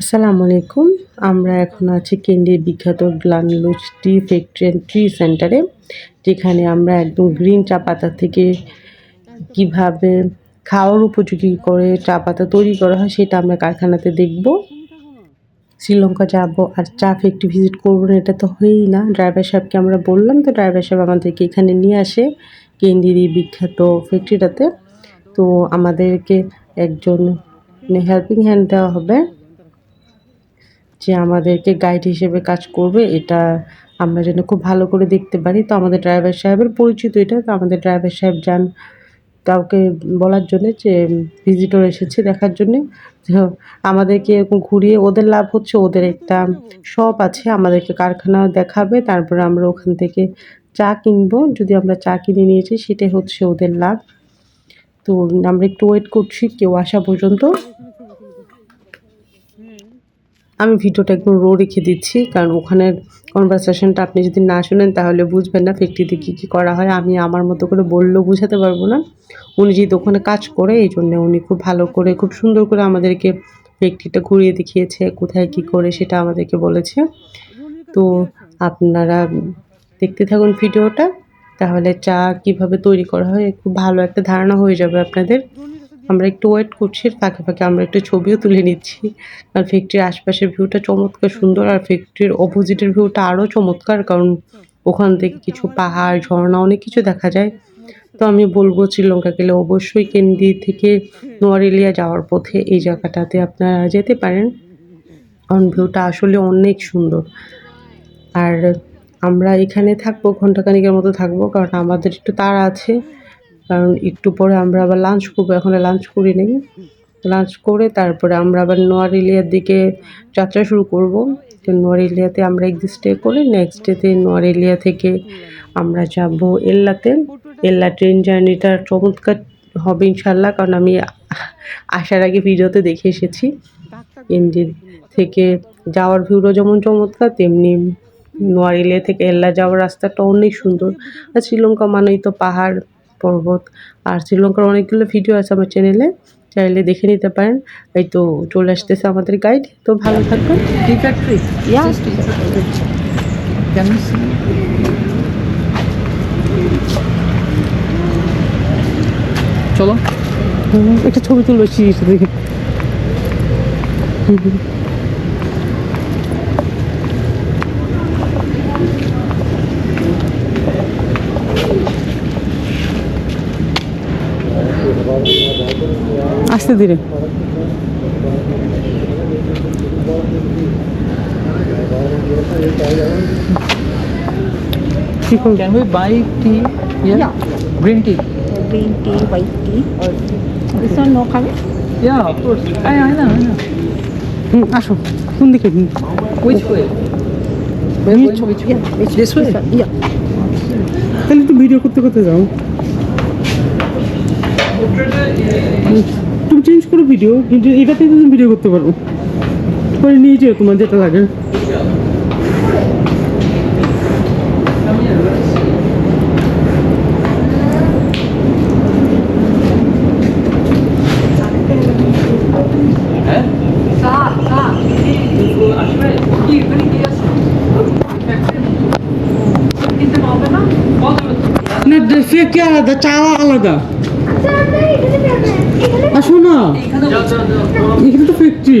আসসালামু আলাইকুম। আমরা এখন আছি কেন্দ্রের বিখ্যাত গ্লানলুজ টি ফ্যাক্টরি অ্যান্ড ট্রি সেন্টারে যেখানে আমরা একদম গ্রিন চা পাতা থেকে কীভাবে খাওয়ার উপযোগী করে চা পাতা তৈরি করা হয় সেটা আমরা কারখানাতে দেখব। শ্রীলঙ্কা যাব আর চা ফ্যাক্টরি ভিজিট করব না, এটা তো হয়েই না। ড্রাইভার সাহেবকে আমরা বললাম, তো ড্রাইভার সাহেব আমাদেরকে এখানে নিয়ে আসে কেন্দ্রের এই বিখ্যাত ফ্যাক্টরিটাতে তো আমাদেরকে একজন হেল্পিং হ্যান্ড দেওয়া হবে। যে আমাদেরকে গাইড হিসেবে কাজ করবে, এটা আমরা যেন খুব ভালো করে দেখতে পারি। তো আমাদের ড্রাইভার সাহেবের পরিচিত এটা, তো আমাদের ড্রাইভার সাহেব যান কাউকে বলার জন্যে যে ভিজিটর এসেছে দেখার জন্যে। আমাদেরকে এরকম ঘুরিয়ে ওদের লাভ হচ্ছে, ওদের একটা শপ আছে, আমাদেরকে কারখানা দেখাবে, তারপরে আমরা ওখান থেকে চা কিনবো। যদি আমরা চা কিনে নিয়েছি, সেটাই হচ্ছে ওদের লাভ। তো আমরা একটু ওয়েট করছি, কেউ আসা পর্যন্ত। আমি ভিডিওটা একদম রো রেখে দিচ্ছি, কারণ ওখানের কনভারসেশনটা আপনি যদি না শুনেন তাহলে বুঝবেন না ফ্যাক্টরিতে কী কী করা হয়। আমি আমার মতো করে বললেও বুঝাতে পারব না। উনি যেহেতু ওখানে কাজ করে, এই জন্য উনি খুব ভালো করে, খুব সুন্দর করে আমাদেরকে ফ্যাক্টরিটা ঘুরিয়ে দেখিয়েছে, কোথায় কী করে সেটা আমাদেরকে বলেছে। তো আপনারা দেখতে থাকুন ভিডিওটা, তাহলে চা কীভাবে তৈরি করা হয়, খুব ভালো একটা ধারণা হয়ে যাবে আপনাদের। আমরা একটু ওয়েট করছি, ফাঁকে ফাঁকে আমরা একটু ছবিও তুলে নিচ্ছি। আর ফ্যাক্টরির আশপাশের ভিউটা চমৎকার সুন্দর, আর ফ্যাক্টরির অপোজিটের ভিউটা আরও চমৎকার, কারণ ওখান থেকে কিছু পাহাড়, ঝর্ণা, অনেক কিছু দেখা যায়। তো আমি বলব শ্রীলঙ্কা গেলে অবশ্যই কেন্দ্রি থেকে নোয়ারেলিয়া যাওয়ার পথে এই জায়গাটাতে আপনারা যেতে পারেন। কারণ ভিউটা আসলে অনেক সুন্দর। আর আমরা এখানে থাকব ঘন্টাখানিকের মতো থাকব, কারণ আমাদের একটু তাড়া আছে। কারণ একটু পরে আমরা আবার লাঞ্চ করব, এখন লাঞ্চ করি নেই। লাঞ্চ করে তারপরে আমরা আবার নোয়ারেলিয়ার দিকে যাত্রা শুরু করব। তো নোয়ারেলিয়াতে আমরা একদিন স্টে করে নেক্সট ডেতে নোয়ারেলিয়া থেকে আমরা যাব এল্লাতে। এল্লা ট্রেন জার্নিটা চমৎকার হবে ইনশাল্লাহ, কারণ আমি আসার আগে ভিডিওতে দেখে এসেছি। ইন্ডির থেকে যাওয়ার ভিউটা যেমন চমৎকার, তেমনি নোয়ারেলিয়া থেকে এল্লা যাওয়ার রাস্তাটা অনেক সুন্দর। আর শ্রীলঙ্কা মানেই তো পাহাড়। পর্বত আর শ্রীলঙ্কার অনেকগুলো ভিডিও আছে আমার চ্যানেলে চাইলে দেখে নিতে পারেন। এই তো চলে আসতেছে আমাদের গাইড তো ভালো থাকবেন? চলো। হুম, একটা ছবি তুলবে সিঁড়িটা দেখে আস্তে ধীরে Can we buy tea here? Yeah. Green tea. green tea, white tea, or this one no coming? Yeah, of course. I, I know, I know. হুম আসো কোন দিকে Which way? Which- which way? Yeah, which This way? one? Yeah. তাহলে তো video করতে করতে যাও তুমি change করো ভিডিও কিন্তু এটাতে তুমি ভিডিও করতে পারো। পরে নিয়ে যেও তোমার যেটা লাগে। না, দেশে কি আলাদা? চাওয়া আলাদা। আসো না এখানে তো ফ্যাক্টরি।